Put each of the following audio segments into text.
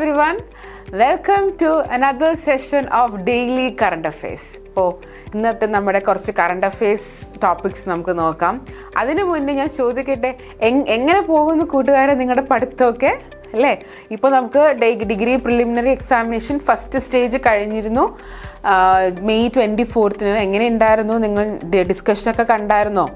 everyone. Welcome to another session of daily current Affairs. ഇപ്പോൾ ഇന്നത്തെ നമ്മുടെ കുറച്ച് കറണ്ട് അഫയേഴ്സ് ടോപ്പിക്സ് നമുക്ക് നോക്കാം. അതിനു മുന്നേ ഞാൻ ചോദിക്കട്ടെ എങ്- എങ്ങനെ പോകുന്നു കൂട്ടുകാരെ നിങ്ങളുടെ പഠിത്തമൊക്കെ? അല്ലേ? ഇപ്പോൾ നമുക്ക് degree preliminary examination first stage കഴിഞ്ഞിരുന്നു. മെയ് ട്വന്റി ഫോർത്തിന് എങ്ങനെ ഉണ്ടായിരുന്നു? നിങ്ങൾ ഡിസ്കഷനൊക്കെ കണ്ടായിരുന്നോ?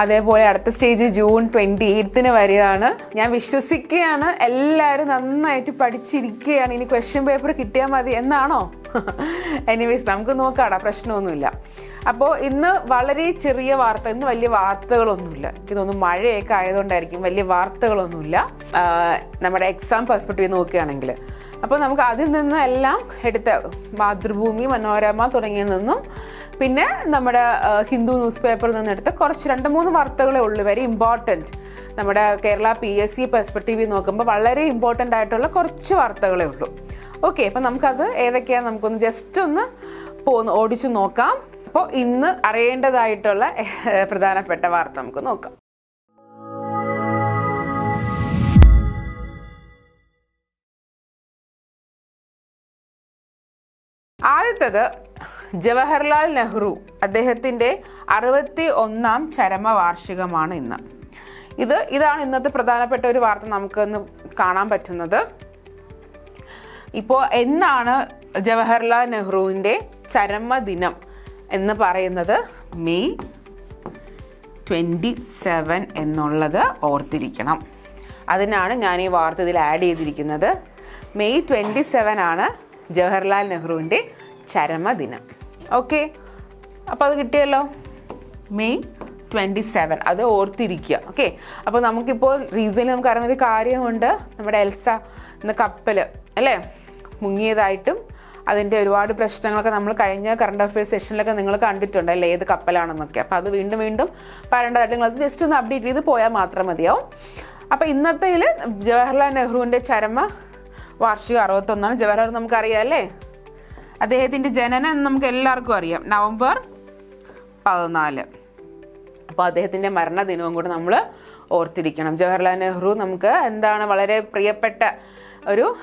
അതേപോലെ അടുത്ത സ്റ്റേജ് ജൂൺ ട്വന്റി എയ്ത്തിന് വരികയാണ് ഞാൻ വിശ്വസിക്കുകയാണ്. എല്ലാവരും നന്നായിട്ട് പഠിച്ചിരിക്കുകയാണ്. ഇനി ക്വസ്റ്റ്യൻ പേപ്പർ കിട്ടിയാൽ മതി എന്നാണോ? എനിവേസ് നമുക്ക് നോക്കാടാ പ്രശ്നമൊന്നുമില്ല. അപ്പോൾ ഇന്ന് വളരെ ചെറിയ വാർത്ത ഇന്ന് വലിയ വാർത്തകളൊന്നുമില്ല. എനിക്ക് തോന്നുന്നു മഴയൊക്കെ ആയതുകൊണ്ടായിരിക്കും വലിയ വാർത്തകളൊന്നുമില്ല. നമ്മുടെ എക്സാം പെർസ്പെക്റ്റീവ് നോക്കുകയാണെങ്കിൽ. അപ്പോൾ നമുക്ക് അതിൽ നിന്ന് എല്ലാം എടുത്ത മാതൃഭൂമി മനോരമ തുടങ്ങിയ നിന്നും പിന്നെ നമ്മുടെ ഹിന്ദു ന്യൂസ് പേപ്പറിൽ നിന്നെടുത്ത് കുറച്ച് രണ്ട് മൂന്ന് വാർത്തകളേ ഉള്ളൂ. വെരി ഇമ്പോർട്ടന്റ് നമ്മുടെ കേരള പി എസ് സി പെർസ്പെക്റ്റീവിൽ നോക്കുമ്പോൾ വളരെ ഇമ്പോർട്ടന്റ് ആയിട്ടുള്ള കുറച്ച് വാർത്തകളേ ഉള്ളൂ. ഓക്കെ അപ്പം നമുക്കത് ഏതൊക്കെയാണ് നമുക്കൊന്ന് ജസ്റ്റ് ഒന്ന് പോന്ന് ഓടിച്ചു നോക്കാം. അപ്പോൾ ഇന്ന് അറിയേണ്ടതായിട്ടുള്ള പ്രധാനപ്പെട്ട വാർത്ത നമുക്ക് നോക്കാം. ആദ്യത്തത് ജവഹർലാൽ നെഹ്റു അദ്ദേഹത്തിന്റെ അറുപത്തി ഒന്നാം ചരമവാർഷികമാണ് ഇന്ന്. ഇത് ഇതാണ് ഇന്നത്തെ പ്രധാനപ്പെട്ട ഒരു വാർത്ത നമുക്കൊന്ന് കാണാൻ പറ്റുന്നത്. ഇപ്പോൾ എന്നാണ് ജവഹർലാൽ നെഹ്റുവിന്റെ ചരമദിനം എന്ന് പറയുന്നത്? മെയ് ട്വന്റി സെവൻ എന്നുള്ളത് ഓർത്തിരിക്കണം. അതിനാണ് ഞാൻ ഈ വാർത്ത ഇതിൽ ആഡ് ചെയ്തിരിക്കുന്നത്. മെയ് ട്വന്റി സെവൻ ആണ് ജവഹർലാൽ നെഹ്റുവിന്റെ ചരമദിനം. ഓക്കെ അപ്പോൾ അത് കിട്ടിയല്ലോ? മെയ് ട്വന്റി സെവൻ അത് ഓർത്തിരിക്കുക. ഓക്കെ അപ്പോൾ നമുക്കിപ്പോൾ റീസണിൽ നമുക്ക് അറിയുന്നൊരു കാര്യമുണ്ട്. നമ്മുടെ എൽസ എന്ന കപ്പൽ അല്ലേ? മുങ്ങിയതായിട്ടും അതിന്റെ ഒരുപാട് പ്രശ്നങ്ങളൊക്കെ നമ്മൾ കഴിഞ്ഞ കറണ്ട് അഫയേഴ്സ് സെഷനിലൊക്കെ നിങ്ങൾ കണ്ടിട്ടുണ്ട് അല്ലേ? ഏത് കപ്പലാണെന്നൊക്കെ അപ്പോൾ അത് വീണ്ടും വീണ്ടും പറയേണ്ടതായിട്ട് നിങ്ങൾ അത് ജസ്റ്റ് ഒന്ന് അപ്ഡേറ്റ് ചെയ്ത് പോയാൽ മാത്രം മതിയാവും. അപ്പോൾ ഇന്നത്തേൽ ജവഹർലാൽ നെഹ്റുവിന്റെ ചരമ വാർഷിക അറുപത്തൊന്നാണ്. ജവഹർലാൽ നമുക്കറിയാം അല്ലേ? അദ്ദേഹത്തിന്റെ ജനനം നമുക്ക് എല്ലാവർക്കും അറിയാം. നവംബർ പതിനാല്. അപ്പോൾ അദ്ദേഹത്തിന്റെ മരണദിനവും കൂടെ നമ്മൾ ഓർത്തിരിക്കണം. ജവഹർലാൽ നെഹ്റു നമുക്ക് എന്താണ് വളരെ പ്രിയപ്പെട്ട ഒരു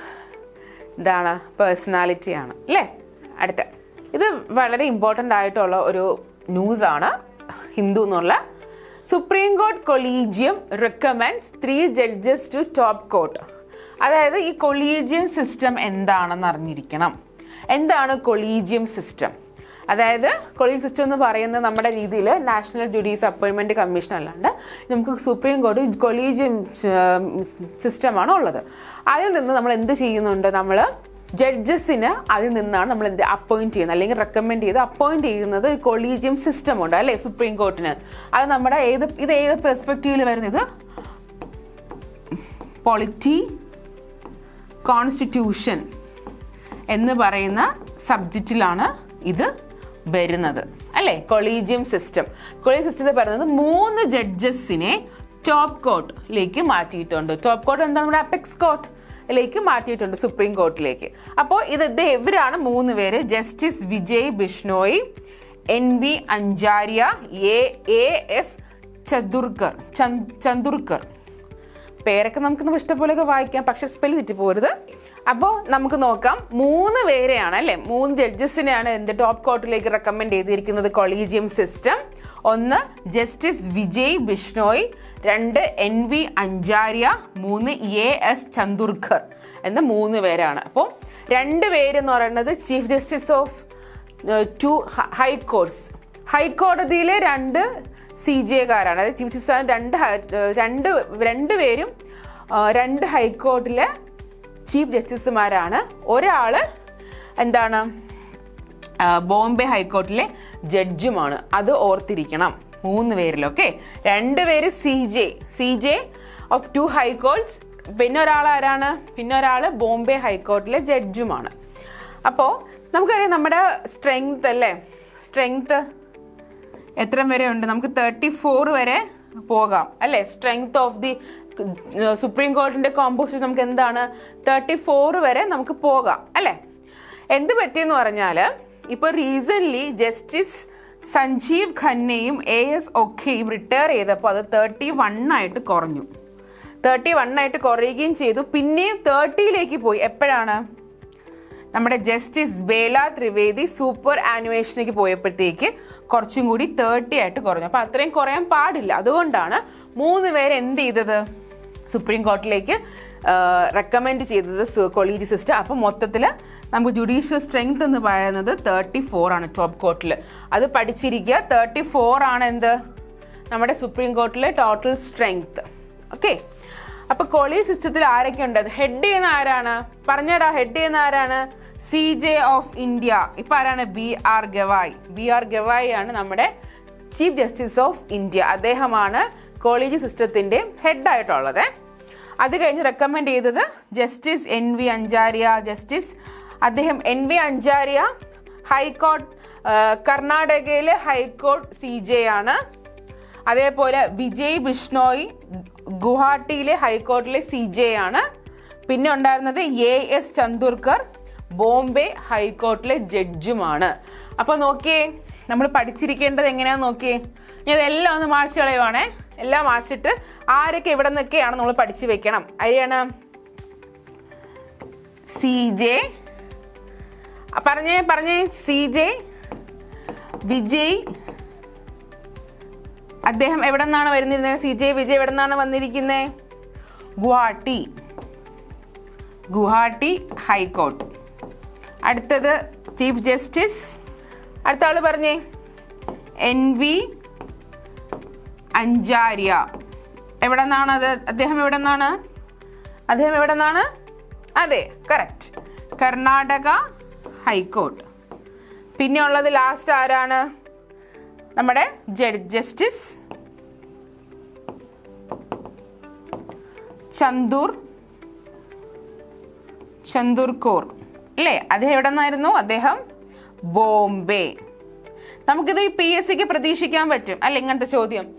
എന്താണ് പേഴ്സണാലിറ്റിയാണ് അല്ലേ? അടുത്ത. ഇത് വളരെ ഇമ്പോർട്ടന്റ് ആയിട്ടുള്ള ഒരു ന്യൂസാണ് ഹിന്ദു എന്നുള്ള. Supreme court collegium recommends three judges to top court അതായത് ഈ കൊളീജിയം സിസ്റ്റം എന്താണെന്ന് അറിഞ്ഞിരിക്കണം. എന്താണ് കൊളീജിയം സിസ്റ്റം അതായത് കൊളീജിയം സിസ്റ്റം എന്ന് പറയുന്നത് നമ്മുടെ രീതിയിൽ നാഷണൽ ജുഡീസ് അപ്പോയിൻമെന്റ് കമ്മീഷൻ അല്ലാണ്ട് നമുക്ക് സുപ്രീം കോടതി കൊളീജിയം സിസ്റ്റമാണ് ഉള്ളത്. അതിൽ നിന്ന് നമ്മൾ എന്ത് ചെയ്യുന്നുണ്ട് നമ്മൾ ജഡ്ജസിന് അതിൽ നിന്നാണ് നമ്മൾ എന്ത് അപ്പോയിന്റ് ചെയ്യുന്നത്. അല്ലെങ്കിൽ റെക്കമെൻഡ് ചെയ്ത് അപ്പോയിന്റ് ചെയ്യുന്നത് ഒരു കൊളീജിയം സിസ്റ്റം ഉണ്ട് അല്ലേ സുപ്രീം കോർട്ടിന് അത് നമ്മുടെ ഏത് ഇത് ഏത് പെർസ്പെക്റ്റീവിൽ വരുന്നത്? പൊളിറ്റി കോൺസ്റ്റിറ്റ്യൂഷൻ എന്ന് പറയുന്ന സബ്ജക്റ്റിലാണ് ഇത് വരുന്നത്. അല്ലേ? കൊളീജിയം സിസ്റ്റം കൊളീജിയം സിസ്റ്റത്തിൽ പറയുന്നത് മൂന്ന് ജഡ്ജസിനെ ടോപ്പ് കോർട്ടിലേക്ക് മാറ്റിയിട്ടുണ്ട്. ടോപ്പ് കോർട്ട് എന്താ നമ്മുടെ അപ്പെക്സ് കോർട്ടിലേക്ക് മാറ്റിയിട്ടുണ്ട് സുപ്രീം കോർട്ടിലേക്ക് അപ്പോൾ ഇത് ഇത് ഇവരാണ് മൂന്ന് പേര്. Justice Vijay Bishnoi N V Anjaria A A S Chathurkar Chandurkar പേരൊക്കെ നമുക്ക് നമ്മൾ ഇഷ്ടപോലെയൊക്കെ വായിക്കാം പക്ഷെ സ്പെൽ തെറ്റി പോരുത്. അപ്പോൾ നമുക്ക് നോക്കാം. മൂന്ന് പേരെയാണ് അല്ലേ? മൂന്ന് ജഡ്ജസിനെയാണ് എന്ത് ടോപ്പ് കോർട്ടിലേക്ക് റെക്കമെൻഡ് ചെയ്തിരിക്കുന്നത് കൊളീജിയം സിസ്റ്റം ഒന്ന് ജസ്റ്റിസ് വിജയ് ബിഷ്ണോയ്. രണ്ട് എൻ വി അഞ്ചാര്യ. മൂന്ന് എ എസ് ചന്ദുർഖർ എന്ന മൂന്ന് പേരാണ്. അപ്പോൾ രണ്ട് പേരെന്ന് പറയുന്നത് chief justice of two high courts ഹൈക്കോടതിയിലെ രണ്ട് സി ജി എക്കാരാണ് അതായത് ചീഫ് ജസ്റ്റിസ് രണ്ട് രണ്ട് പേരും രണ്ട് ഹൈക്കോർട്ടിലെ ചീഫ് ജസ്റ്റിസുമാരാണ്. ഒരാൾ എന്താണ് ബോംബെ ഹൈക്കോർട്ടിലെ ജഡ്ജുമാണ്. അത് ഓർത്തിരിക്കണം മൂന്ന് പേരിലൊക്കെ രണ്ട് പേര് C J C J of two high courts പിന്നെ ഒരാൾ ആരാണ് പിന്നെ ഒരാൾ ബോംബെ ഹൈക്കോർട്ടിലെ ജഡ്ജുമാണ്. അപ്പോൾ നമുക്കറിയാം നമ്മുടെ സ്ട്രെങ്ത് അല്ലേ? സ്ട്രെങ്ത് എത്ര വരെ ഉണ്ട്? നമുക്ക് തേർട്ടി ഫോർ വരെ പോകാം. അല്ലേ? സ്ട്രെങ്ത് ഓഫ് ദി സുപ്രീം കോർട്ടിന്റെ കോമ്പോസിഷൻ നമുക്ക് എന്താണ്? തേർട്ടി ഫോർ വരെ നമുക്ക് പോകാം. അല്ലേ? എന്ത് പറ്റിയെന്ന് പറഞ്ഞാൽ ഇപ്പോൾ റീസൻലി ജസ്റ്റിസ് സഞ്ജീവ് ഖന്നയും എ എസ് ഒക്കെയും റിട്ടയർ ചെയ്തപ്പോൾ അത് തേർട്ടി ആയിട്ട് കുറഞ്ഞു. തേർട്ടി ആയിട്ട് കുറയുകയും ചെയ്തു. പിന്നെയും തേർട്ടിയിലേക്ക് പോയി. എപ്പോഴാണ്? നമ്മുടെ ജസ്റ്റിസ് ബേല ത്രിവേദി സൂപ്പർ ആനുവേഷനിലേക്ക് പോയപ്പോഴത്തേക്ക് കുറച്ചും കൂടി തേർട്ടി ആയിട്ട് കുറഞ്ഞു. അപ്പോൾ അത്രയും കുറയാൻ പാടില്ല. അതുകൊണ്ടാണ് മൂന്ന് പേര് എന്ത് ചെയ്തത്? സുപ്രീം കോർട്ടിലേക്ക് റെക്കമെൻഡ് ചെയ്തത് കൊളീജ് സിസ്റ്റം അപ്പോൾ മൊത്തത്തിൽ നമുക്ക് ജുഡീഷ്യൽ സ്ട്രെങ്ത് എന്ന് പറയുന്നത് തേർട്ടി ഫോർ ആണ് ടോപ്പ് കോർട്ടിൽ അത് പഠിച്ചിരിക്കുക. തേർട്ടി ഫോർ ആണ് എന്ത്? നമ്മുടെ സുപ്രീം കോർട്ടിലെ ടോട്ടൽ സ്ട്രെങ്ത് ഓക്കെ അപ്പൊ കോളി സിസ്റ്റത്തിൽ ആരൊക്കെ ഉണ്ട് ഹെഡ് ചെയ്യുന്ന ആരാണ്? പറഞ്ഞടാ ഹെഡ് ചെയ്യുന്ന ആരാണ്? സി ജെ ഓഫ് ഇന്ത്യ ഇപ്പൊ ആരാണ്? B R Gavai. B R Gavai ആണ് നമ്മുടെ ചീഫ് ജസ്റ്റിസ് ഓഫ് ഇന്ത്യ അദ്ദേഹമാണ് കോളേജ് സിസ്റ്റത്തിന്റെ ഹെഡായിട്ടുള്ളത് അത് കഴിഞ്ഞ് റെക്കമെൻഡ് ചെയ്തത് justice N V Anjaria justice അദ്ദേഹം N V Anjaria high court കർണാടകയിലെ ഹൈക്കോർട്ട് സി ജെ ആണ്. അതേപോലെ വിജയ് ബിഷ്ണോയ് ഗുവാഹട്ടിയിലെ ഹൈക്കോടതിയിലെ സി ജെ ആണ്. പിന്നെ ഉണ്ടായിരുന്നത് എ എസ് ചന്ദുർക്കർ ബോംബെ ഹൈക്കോർട്ടിലെ ജഡ്ജുമാണ്. അപ്പോൾ നോക്കിയേ നമ്മൾ പഠിച്ചിരിക്കേണ്ടത് എങ്ങനെയാണെന്ന് നോക്കിയേ? ഞാൻ ഇതെല്ലാം ഒന്ന് മാച്ച് കളയുവാണേ. എല്ലാം മാച്ചിട്ട് ആരൊക്കെ എവിടെ നിന്നൊക്കെയാണ് നമ്മൾ പഠിച്ചു വെക്കണം. അതിയാണ് സി ജെ പറഞ്ഞേ പറഞ്ഞേ. സി ജെ വിജയ് അദ്ദേഹം എവിടെ നിന്നാണ് വരുന്നിരുന്നത് സി ജെ വിജയ് എവിടെ നിന്നാണ് വന്നിരിക്കുന്നത് ഗുവാഹട്ടി. Guwahati high court. അടുത്തത് ചീഫ് ജസ്റ്റിസ്. അടുത്ത ആൾ പറഞ്ഞേ. N V Anjaria. എവിടെ നിന്നാണ് അത്? അദ്ദേഹം എവിടെ നിന്നാണ് അദ്ദേഹം എവിടെ നിന്നാണ് അതെ കറക്റ്റ് കർണാടക ഹൈക്കോർട്ട്. പിന്നെ ഉള്ളത് ലാസ്റ്റ് ആരാണ്? നമ്മുടെ ജസ്റ്റിസ് ചന്ദൂർ ചന്ദൂർ കോർ അല്ലേ അദ്ദേഹം എവിടെ നിന്നായിരുന്നു? അദ്ദേഹം ബോംബെ. നമുക്കിത് ഈ പി എസ് സിക്ക് പ്രതീക്ഷിക്കാൻ പറ്റും. അല്ല ഇങ്ങനത്തെ ചോദ്യം.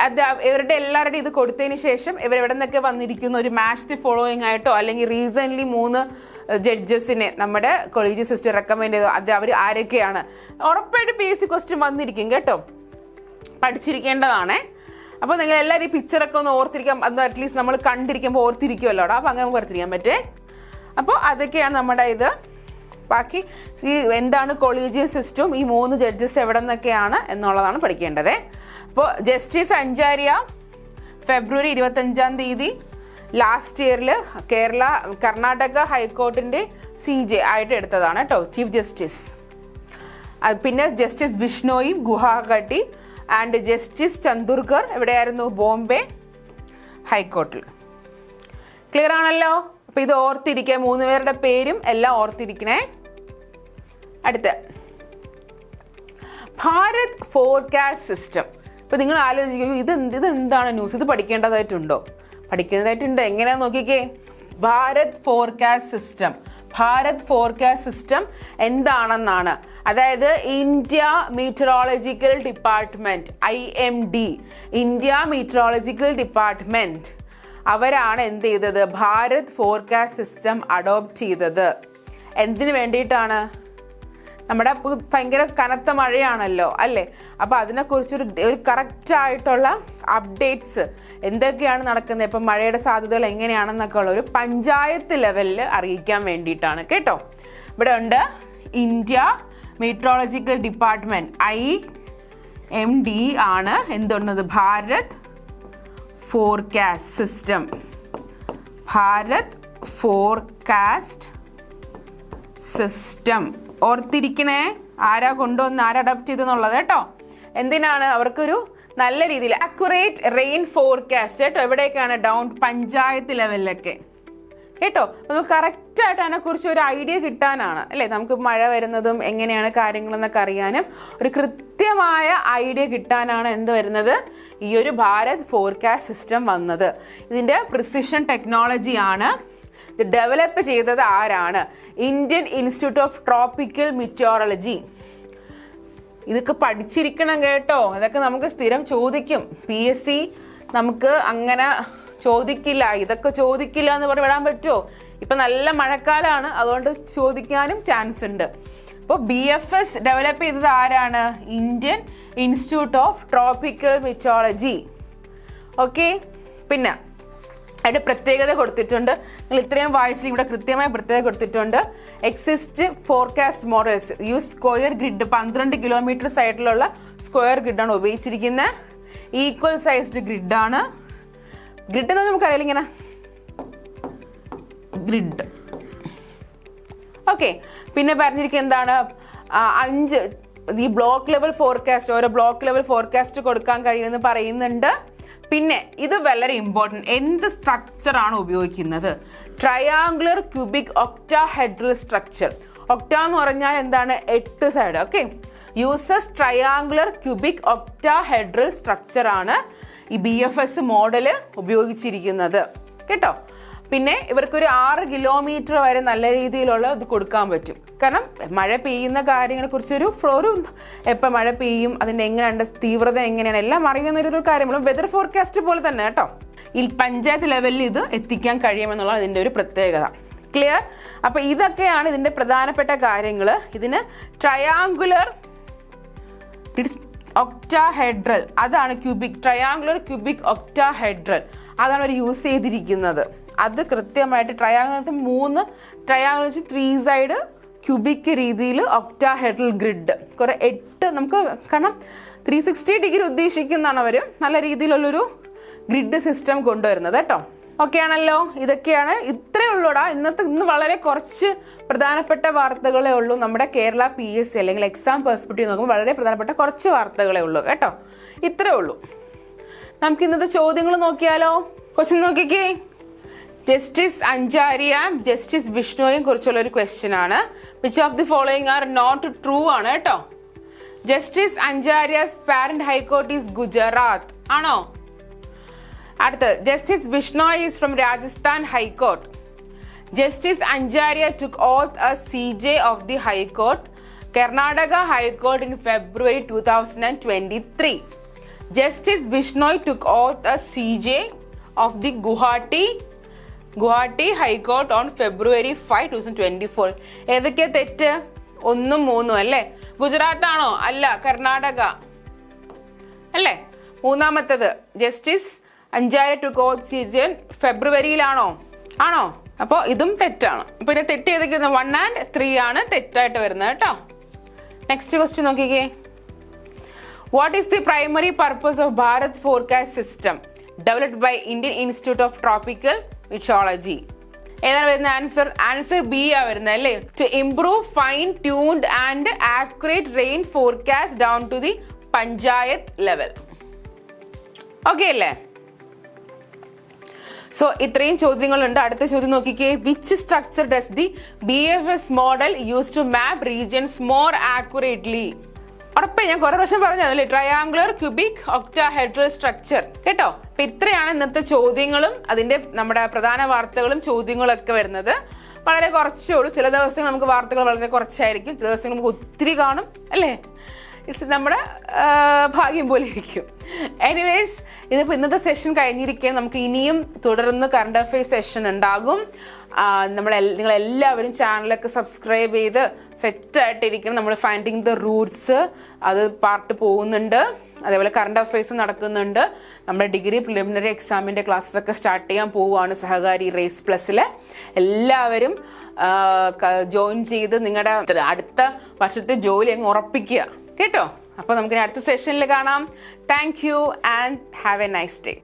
അത് ഇവരുടെ എല്ലാവരുടെയും ഇത് കൊടുത്തതിന് ശേഷം ഇവരെവിടെ നിന്നൊക്കെ വന്നിരിക്കുന്നു? ഒരു മാസ്റ്റ് ഫോളോയിങ് ആയിട്ടോ അല്ലെങ്കിൽ റീസെന്റ്ലി മൂന്ന് ജഡ്ജസിനെ നമ്മുടെ കോളേജ് സിസ്റ്റർ റെക്കമെൻഡ് ചെയ്തു. അത് അവർ ആരൊക്കെയാണ്? ഉറപ്പായിട്ട് പി എസ് സി ക്വസ്റ്റ്യൻ വന്നിരിക്കും കേട്ടോ. പഠിച്ചിരിക്കേണ്ടതാണേ. അപ്പോൾ നിങ്ങൾ എല്ലാവരും ഈ പിക്ചറൊക്കെ ഒന്ന് ഓർത്തിരിക്കാം. അത് അറ്റ്ലീസ്റ്റ് നമ്മൾ കണ്ടിരിക്കുമ്പോൾ ഓർത്തിരിക്കുമല്ലോ അപ്പോൾ അങ്ങനെ നമുക്ക് ഓർത്തിരിക്കാൻ പറ്റേ. അപ്പോൾ അതൊക്കെയാണ് നമ്മുടെ ഇത്. ബാക്കി ഈ എന്താണ് കോളേജ് സിസ്റ്റം ഈ മൂന്ന് ജഡ്ജസ് എവിടെ നിന്നൊക്കെയാണ് എന്നുള്ളതാണ് പഠിക്കേണ്ടത്. അപ്പോൾ ജസ്റ്റിസ് അഞ്ചാരിയ ഫെബ്രുവരി ഇരുപത്തഞ്ചാം തീയതി ലാസ്റ്റ് ഇയറിൽ കേരള കർണാടക ഹൈക്കോർട്ടിന്റെ സി ജെ ആയിട്ട് എടുത്തതാണ് കേട്ടോ ചീഫ് ജസ്റ്റിസ് പിന്നെ justice Bishnoi Guwahati and justice Chandurkar എവിടെയായിരുന്നു? ബോംബെ ഹൈക്കോർട്ടിൽ. ക്ലിയർ ആണല്ലോ? അപ്പം ഇത് ഓർത്തിരിക്കുക മൂന്ന് പേരുടെ പേരും എല്ലാം ഓർത്തിരിക്കണേ. അടുത്ത. ഭാരത് ഫോർകാസ്റ്റ് സിസ്റ്റം ഇപ്പം നിങ്ങൾ ആലോചിക്കും ഇത് എന്ത് ഇത് എന്താണ് ന്യൂസ് ഇത് പഠിക്കേണ്ടതായിട്ടുണ്ടോ? പഠിക്കേണ്ടതായിട്ടുണ്ട് എങ്ങനെയാ നോക്കിക്കേ? Bharat forecast system. Bharat forecast system എന്താണെന്നാണ്? അതായത് India meteorological department I M D. India meteorological department അവരാണ് എന്ത് ചെയ്തത്? ഭാരത് ഫോർകാസ്റ്റ് സിസ്റ്റം അഡോപ്റ്റ് ചെയ്തത്. എന്തിനു വേണ്ടിയിട്ടാണ്? നമ്മുടെ ഭയങ്കര കനത്ത മഴയാണല്ലോ അല്ലേ? അപ്പോൾ അതിനെക്കുറിച്ചൊരു ഒരു കറക്റ്റ് ആയിട്ടുള്ള അപ്ഡേറ്റ്സ് എന്തൊക്കെയാണ് നടക്കുന്നത്? ഇപ്പം മഴയുടെ സാധ്യതകൾ എങ്ങനെയാണെന്നൊക്കെ ഉള്ള ഒരു പഞ്ചായത്ത് ലെവലിൽ അറിയിക്കാൻ വേണ്ടിയിട്ടാണ്. കേട്ടോ? ഇവിടെ ഉണ്ട് India meteorological department I M D ആണ് എന്തുണ്ടത് Bharat forecast system Bharat forecast system ഓർത്തിരിക്കണേ? ആരാ കൊണ്ടുവന്ന് ആരാ അഡപ്റ്റ് ചെയ്തെന്നുള്ളത് കേട്ടോ? എന്തിനാണ് അവർക്കൊരു നല്ല രീതിയിൽ അക്യുറേറ്റ് റെയിൻ ഫോർകാസ്റ്റ് കേട്ടോ? എവിടെയൊക്കെയാണ് ഡൗൺ പഞ്ചായത്ത് ലെവലിലൊക്കെ കേട്ടോ? നമുക്ക് കറക്റ്റായിട്ട് അതിനെക്കുറിച്ച് ഒരു ഐഡിയ കിട്ടാനാണ്. അല്ലേ? നമുക്ക് മഴ വരുന്നതും എങ്ങനെയാണ് കാര്യങ്ങളെന്നൊക്കെ അറിയാനും ഒരു കൃത്യമായ ഐഡിയ കിട്ടാനാണ് എന്ത് വരുന്നത്? ഈ ഒരു ഭാരത് ഫോർകാസ്റ്റ് സിസ്റ്റം വന്നത്. ഇതിന്റെ പ്രിസിഷൻ ടെക്നോളജിയാണ് ഇത് ഡെവലപ്പ് ചെയ്തത് ആരാണ്? Indian institute of tropical meteorology ഇതൊക്കെ പഠിച്ചിരിക്കണം കേട്ടോ. ഇതൊക്കെ നമുക്ക് സ്ഥിരം ചോദിക്കും. പി എസ് സി നമുക്ക് അങ്ങനെ ചോദിക്കില്ല. ഇതൊക്കെ ചോദിക്കില്ല എന്ന് പറഞ്ഞ് വിടാൻ പറ്റുമോ ഇപ്പം നല്ല മഴക്കാലമാണ് അതുകൊണ്ട് ചോദിക്കാനും ചാൻസ് ഉണ്ട്. അപ്പോൾ ബി എഫ് എസ് ഡെവലപ്പ് ചെയ്തത് ആരാണ്? Indian institute of tropical meteorology okay പിന്നെ അതിന്റെ പ്രത്യേകത കൊടുത്തിട്ടുണ്ട്. നിങ്ങൾ ഇത്രയും വായിച്ചിൽ ഇവിടെ കൃത്യമായ പ്രത്യേകത കൊടുത്തിട്ടുണ്ട്. Exist forecast models use square grid പന്ത്രണ്ട് കിലോമീറ്റർ സൈഡിലുള്ള സ്ക്വയർ ഗ്രിഡാണ് ഉപയോഗിച്ചിരിക്കുന്നത്. ഈക്വൽ സൈസ്ഡ് ഗ്രിഡാണ് ഗ്രിഡ് എന്ന് നമുക്കറിയില്ല ഇങ്ങനെ. ഗ്രിഡ് ഓക്കെ പിന്നെ പറഞ്ഞിരിക്കുന്നത് എന്താണ്? അഞ്ച് ഈ ബ്ലോക്ക് ലെവൽ ഫോർകാസ്റ്റ് ഓരോ ബ്ലോക്ക് ലെവൽ ഫോർകാസ്റ്റ് കൊടുക്കാൻ കഴിയുമെന്ന് പറയുന്നുണ്ട്. പിന്നെ ഇത് വളരെ ഇമ്പോർട്ടന്റ് എന്ത് സ്ട്രക്ചർ ആണ് ഉപയോഗിക്കുന്നത്? Triangular cubic octahedral structure octa എന്ന് പറഞ്ഞാൽ എന്താണ്? എട്ട് side okay uses triangular cubic octahedral structure ആണ് ഈ ബി എഫ് എസ് മോഡൽ ഉപയോഗിച്ചിരിക്കുന്നത്. കേട്ടോ? പിന്നെ ഇവർക്കൊരു ആറ് കിലോമീറ്റർ വരെ നല്ല രീതിയിലുള്ള ഇത് കൊടുക്കാൻ പറ്റും. കാരണം മഴ പെയ്യുന്ന കാര്യങ്ങളെ കുറിച്ചൊരു ഒരു എപ്പോൾ മഴ പെയ്യും അതിന്റെ എങ്ങനെയുണ്ട് തീവ്രത എങ്ങനെയാണ് എല്ലാം അറിയുന്ന ഒരു കാര്യങ്ങളും വെതർ ഫോർകാസ്റ്റ് പോലെ തന്നെ കേട്ടോ. ഈ പഞ്ചായത്ത് ലെവലിൽ ഇത് എത്തിക്കാൻ കഴിയുമെന്നുള്ള അതിന്റെ ഒരു പ്രത്യേകത. ക്ലിയർ അപ്പോൾ ഇതൊക്കെയാണ് ഇതിന്റെ പ്രധാനപ്പെട്ട കാര്യങ്ങൾ ഇതിന് ട്രയാങ്കുലർ ഒക്ടാഹെഡ്രൽ അതാണ് ക്യൂബിക് ട്രയാങ്കുലർ ക്യൂബിക് ഒക്ടാഹെഡ്രൽ അതാണ് അവർ യൂസ് ചെയ്തിരിക്കുന്നത്. അത് കൃത്യമായിട്ട് ട്രയാങ്കുലർ മൂന്ന് ട്രയാങ്കുലർ വെച്ച് ത്രീ സൈഡ് ക്യൂബിക് രീതിയിൽ ഒക്ടാ ഹെഡൽ ഗ്രിഡ് കുറെ എട്ട് നമുക്ക് കാരണം ത്രീ സിക്സ്റ്റി ഡിഗ്രി ഉദ്ദേശിക്കുന്നതാണ് അവർ നല്ല രീതിയിലുള്ളൊരു ഗ്രിഡ് സിസ്റ്റം കൊണ്ടുവരുന്നത് കേട്ടോ. ഓക്കെ ആണല്ലോ? ഇതൊക്കെയാണ്. ഇത്രയേ ഉള്ളൂടാ. ഇന്നത്തെ ഇന്ന് വളരെ കുറച്ച് പ്രധാനപ്പെട്ട വാർത്തകളേ ഉള്ളൂ നമ്മുടെ കേരള പി എസ് സി അല്ലെങ്കിൽ എക്സാം പെർസ്പെക്റ്റീവ് നോക്കുമ്പോൾ വളരെ പ്രധാനപ്പെട്ട കുറച്ച് വാർത്തകളേ ഉള്ളൂ കേട്ടോ. ഇത്രയേ ഉള്ളൂ. നമുക്ക് ഇന്നത്തെ ചോദ്യങ്ങൾ നോക്കിയാലോ? കൊച്ചു നോക്കിക്കേ. ജസ്റ്റിസ് അഞ്ചാരിയ ജസ്റ്റിസ് വിഷ്ണുവിനെ കുറിച്ചുള്ള ഒരു ക്വസ്റ്റ്യൻ ആണ്. Which of the following are not true ആണ് കേട്ടോ? Justice Anjaria's parent high court is Gujarat ആണോ? അടുത്തത് justice Bishnoi is from Rajasthan high court justice Anjaria took oath A C J of the high court Karnataka high court in February two thousand and twenty three justice Bishnoi took oath A C J of the Guwahati Guwahati high court on February five two thousand twenty four. ഏതൊക്കെയാ തെറ്റ്? ഒന്നും മൂന്നും അല്ലേ? ഗുജറാത്ത് ആണോ അല്ല കർണാടക. അല്ലേ? മൂന്നാമത്തത് justice Anjaria ടു സീസൺ ഫെബ്രുവരിയിലാണോ? ആണോ? അപ്പോൾ ഇതും തെറ്റാണ്. പിന്നെ തെറ്റ് ഏതൊക്കെയാണ് വൺ ആൻഡ് ത്രീ ആണ് തെറ്റായിട്ട് വരുന്നത് കേട്ടോ. നെക്സ്റ്റ് ക്വസ്റ്റ്യൻ നോക്കിക്കേ. What is the primary purpose of Bharat forecast system developed by Indian institute of tropical meteorology ഏതാണ് വരുന്ന ആൻസർ ആൻസർ ബി ആ വരുന്നത് അല്ലേ? To improve fine tuned and accurate rain forecast down to the panchayat level okay അല്ലേ? So ഇത്രയും ചോദ്യങ്ങളുണ്ട്. അടുത്ത ചോദ്യം നോക്കിക്കേ. Which structure does the B F S model use to map regions more accurately ഉറപ്പേ ഞാൻ കുറെ പ്രശ്നം പറഞ്ഞു അതല്ലേ ട്രയാംഗുലർ ക്യൂബിക് ഒക്ടാഹെഡ്രൽ സ്ട്രക്ചർ കേട്ടോ? അപ്പൊ ഇത്രയാണ് ഇന്നത്തെ ചോദ്യങ്ങളും അതിന്റെ നമ്മുടെ പ്രധാന വാർത്തകളും ചോദ്യങ്ങളും ഒക്കെ വരുന്നത്. വളരെ കുറച്ചേ ഉള്ളൂ. ചില ദിവസങ്ങൾ നമുക്ക് വാർത്തകൾ വളരെ കുറച്ചായിരിക്കും. ചില ദിവസങ്ങൾ നമുക്ക് ഒത്തിരി കാണും അല്ലേ? ഇറ്റ്സ് നമ്മുടെ ആ, ഭാഗ്യം പോലെ ഇരിക്കും. എനിവേസ് ഇതിപ്പോൾ ഇന്നത്തെ സെഷൻ കഴിഞ്ഞിരിക്കെ. നമുക്ക് ഇനിയും തുടർന്ന് കറണ്ട് അഫയേഴ്സ് സെഷൻ ഉണ്ടാകും. നമ്മൾ നിങ്ങളെല്ലാവരും ചാനലൊക്കെ സബ്സ്ക്രൈബ് ചെയ്ത് സെറ്റായിട്ടിരിക്കണം നമ്മൾ ഫൈൻഡിങ് ദ റൂട്ട്സ് അത് പാർട്ട് പോകുന്നുണ്ട്. അതേപോലെ കറണ്ട് അഫയേഴ്സ് നടക്കുന്നുണ്ട്. നമ്മുടെ ഡിഗ്രി പ്രിലിമിനറി എക്സാമിന്റെ ക്ലാസ്സസ് ഒക്കെ സ്റ്റാർട്ട് ചെയ്യാൻ പോവുകയാണ് സഹകാരി റേസ് പ്ലസ്സിൽ എല്ലാവരും ജോയിൻ ചെയ്ത് നിങ്ങളുടെ അടുത്ത വർഷത്തെ ജോലി അങ്ങ് ഉറപ്പിക്കുക. കേട്ടോ? അപ്പോൾ നമുക്ക് അടുത്ത സെഷനിൽ കാണാം. Thank you and have a nice day